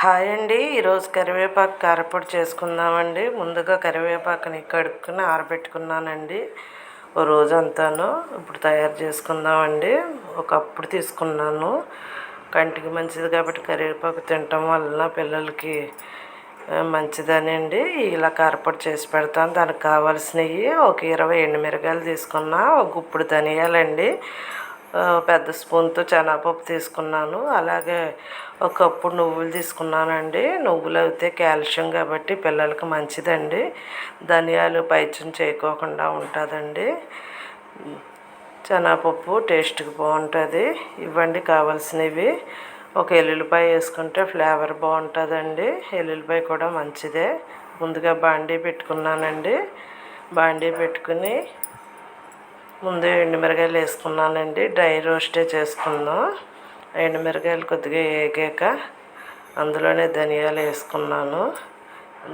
Hi అండి. ఈరోజు కరివేపాకు కారపొడి చేసుకుందామండి. ముందుగా కరివేపాకుని కడుక్కుని ఆరబెట్టుకున్నానండి. ఓ రోజంతాను ఇప్పుడు తయారు చేసుకుందామండి. ఒకప్పుడు తీసుకున్నాను. కంటికి మంచిది కాబట్టి కరివేపాకు తినటం వలన పిల్లలకి మంచిదని అండి. ఇలా కారపొడి చేసి పెడతాను. దానికి కావాల్సినవి ఒక ఇరవై ఎండుమిరగాయలు తీసుకున్నా. ఒక గుప్పుడు ధనియాలండి. పెద్ద స్పూన్తో శనగపప్పు తీసుకున్నాను. అలాగే ఒక కప్పు నువ్వులు తీసుకున్నానండి. నువ్వులు అయితే కాల్షియం కాబట్టి పిల్లలకి మంచిదండి. ధనియాలు పైచం చేయకోకుండా ఉంటుందండి. శనగపప్పు టేస్ట్కి బాగుంటుంది. ఇవ్వండి కావాల్సినవి. ఒక ఎల్లుల్లిపాయ వేసుకుంటే ఫ్లేవర్ బాగుంటుందండి. ఎల్లుల్లిపాయ కూడా మంచిదే. ముందుగా బాండీ పెట్టుకున్నానండి. బాండీ పెట్టుకుని ముందు ఎండుమిరగాయలు వేసుకున్నానండి. డ్రై రోస్టే చేసుకుందాం ఎండుమిరగాయలు కొద్దిగా వేగాక అందులోనే ధనియాలు వేసుకున్నాను.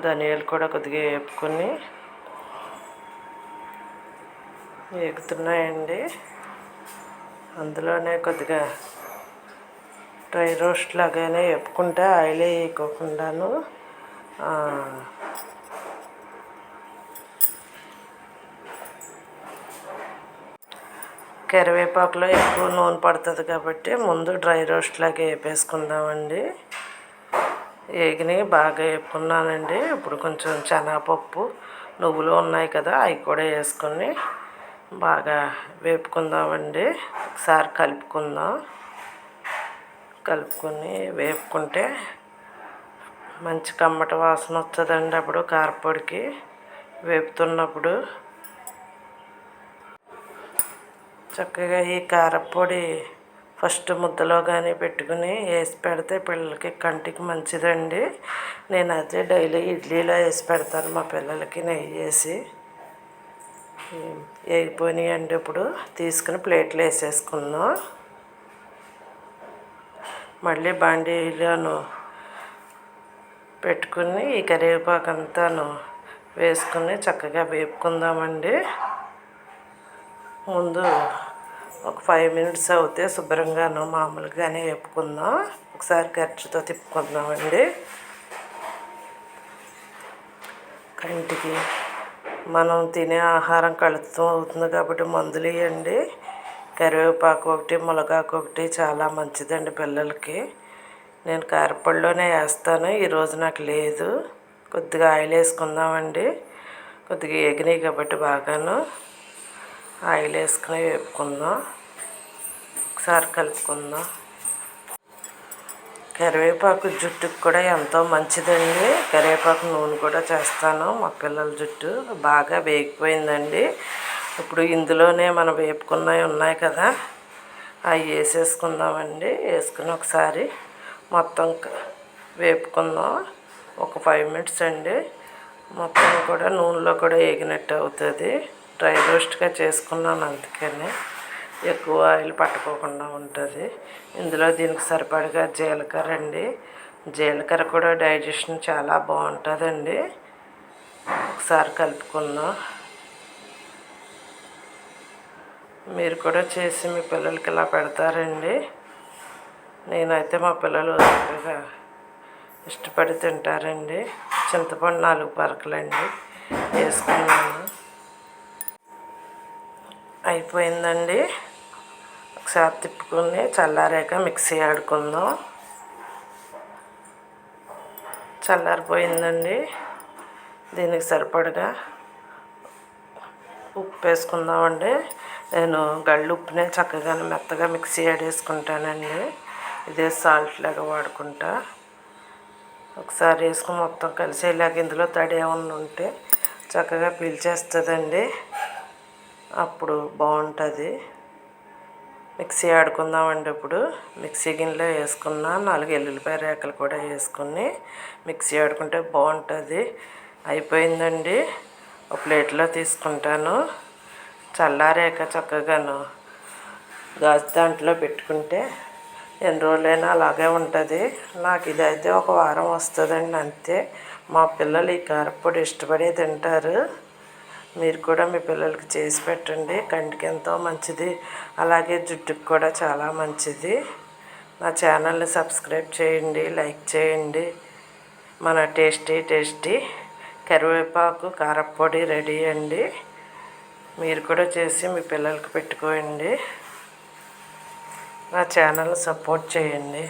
ధనియాలు కూడా కొద్దిగా వేపుకొని వేగుతున్నాయండి. అందులోనే కొద్దిగా డ్రై రోస్ట్ లాగానే వేపుకుంటే ఆయిల్ వేయకోకుండాను కరివేపాకులో ఎక్కువ నూనె పడుతుంది కాబట్టి ముందు డ్రై రోస్ట్ లాగా వేపేసుకుందామండి. వేగినవి బాగా వేపుకున్నానండి. ఇప్పుడు కొంచెం శనగపప్పు నువ్వులు ఉన్నాయి కదా అవి కూడా వేసుకొని బాగా వేపుకుందామండి. ఒకసారి కలుపుకుందాం. కలుపుకొని వేపుకుంటే మంచి కమ్మట వాసన వస్తుందండి అప్పుడు కారపొడికి వేపుతున్నప్పుడు. చక్కగా ఈ కారపొడి ఫస్ట్ ముద్దలో కానీ పెట్టుకుని వేసి పెడితే పిల్లలకి కంటికి మంచిదండి. నేను అదే డైలీ ఇడ్లీలో వేసి పెడతాను మా పిల్లలకి నెయ్యి వేసి. వేగిపోయినాయండి ఇప్పుడు. తీసుకుని ప్లేట్లు వేసేసుకుందాం మళ్ళీ బాండీలోను పెట్టుకుని ఈ కరివేపాకు అంతాను వేసుకుని చక్కగా వేపుకుందామండి. ముందు ఒక ఫైవ్ మినిట్స్ అవుతే శుభ్రంగాను మామూలుగానే వేపుకుందాం. ఒకసారి ఖర్చుతో తిప్పుకుందామండి. కంటికి మనం తినే ఆహారం కలుషితం అవుతుంది కాబట్టి మందులు ఇవ్వండి కరివేపాకు ఒకటి మునగాకు ఒకటి చాలా మంచిదండి పిల్లలకి. నేను కారపళ్ళలోనే వేస్తాను ఈరోజు నాకు లేదు. కొద్దిగా ఆయిల్ వేసుకుందామండి. కొద్దిగా ఎగినాయి కాబట్టి బాగాను. ఆయిల్ వేసుకుని వేపుకుందాం. ఒకసారి కలుపుకుందాం. కరివేపాకు జుట్టుకు కూడా ఎంతో మంచిదండి. కరివేపాకు నూనె కూడా చేస్తాను. మా పిల్లల జుట్టు బాగా వేగిపోయిందండి. ఇప్పుడు ఇందులోనే మనం వేపుకున్నవి ఉన్నాయి కదా అవి వేసేసుకుందామండి. వేసుకుని ఒకసారి మొత్తం వేపుకుందాం. ఒక ఫైవ్ మినిట్స్ అండి. మొత్తం కూడా నూనెలో కూడా వేగినట్టు అవుతుంది. డ్రై రోస్ట్గా చేసుకున్నాను అందుకని ఎక్కువ ఆయిల్ పట్టుకోకుండా ఉంటుంది. ఇందులో దీనికి సరిపడగా జీలకర్ర అండి. జీలకర్ర కూడా డైజెషన్ చాలా బాగుంటుందండి. ఒకసారి కలుపుకుందాం. మీరు కూడా చేసి మీ పిల్లలకి ఇలా పెడతారండి. నేనైతే మా పిల్లలు చక్కగా ఇష్టపడి తింటారండి. చింతపండు నాలుగు పరకలండి. వేసుకున్నాను. అయిపోయిందండి. ఒకసారి తిప్పుకొని చల్లారాక మిక్సీ ఆడుకుందాం. చల్లారిపోయిందండి. దీనికి సరిపడగా ఉప్పు వేసుకుందామండి. నేను గళ్ళు ఉప్పునే చక్కగా మెత్తగా మిక్సీ ఆడేసుకుంటానండి ఇదే సాల్ట్ లాగా వాడుకుంటా. ఒకసారి వేసుకుని మొత్తం కలిసేలాగా ఇందులో తడి ఏమన్నా ఉంటే చక్కగా పీల్చేస్తుందండి. అప్పుడు బాగుంటుంది. మిక్సీ ఆడుకుందామండి ఇప్పుడు. మిక్సీ గిన్నెలో వేసుకున్న నాలుగు ఎల్లుల్లిపాయ రేకలు కూడా వేసుకుని మిక్సీ ఆడుకుంటే బాగుంటుంది. అయిపోయిందండి. ఒక ప్లేట్లో తీసుకుంటాను. చల్లారాక చక్కగాను గాజు దాంట్లో పెట్టుకుంటే ఎన్ని రోజులైనా అలాగే ఉంటుంది. నాకు ఇది అయితే ఒక వారం వస్తుందండి అంతే. మా పిల్లలు ఈ కారపొడి ఇష్టపడి తింటారు. మీరు కూడా మీ పిల్లలకి చేసి పెట్టండి. కంటికి ఎంతో మంచిది. అలాగే జుట్టుకు కూడా చాలా మంచిది. మా ఛానల్ని సబ్స్క్రైబ్ చేయండి లైక్ చేయండి. మన టేస్టీ టేస్టీ కరివేపాకు కారప్పొడి రెడీ అండి. మీరు కూడా చేసి మీ పిల్లలకి పెట్టుకోండి. నా ఛానల్ సపోర్ట్ చేయండి.